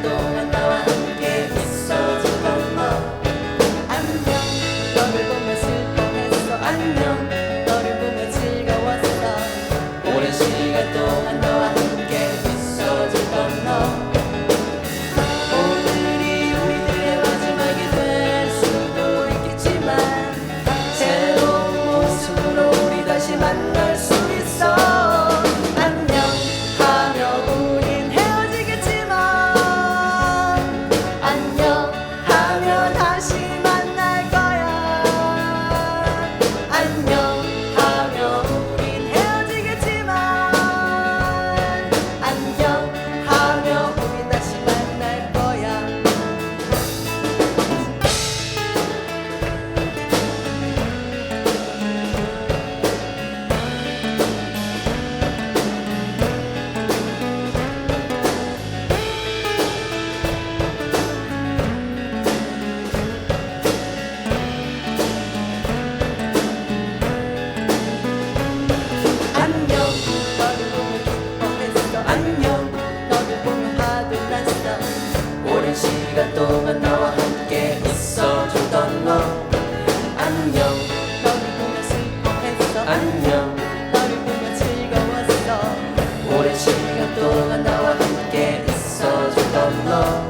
adore. 그동안 나와 함께 있어주던 너. 안녕. 너를 보며 슬퍼했어. 안녕. 너를 보며 즐거웠어. 오랜 시간 동안 나와 함께 있어주던 너.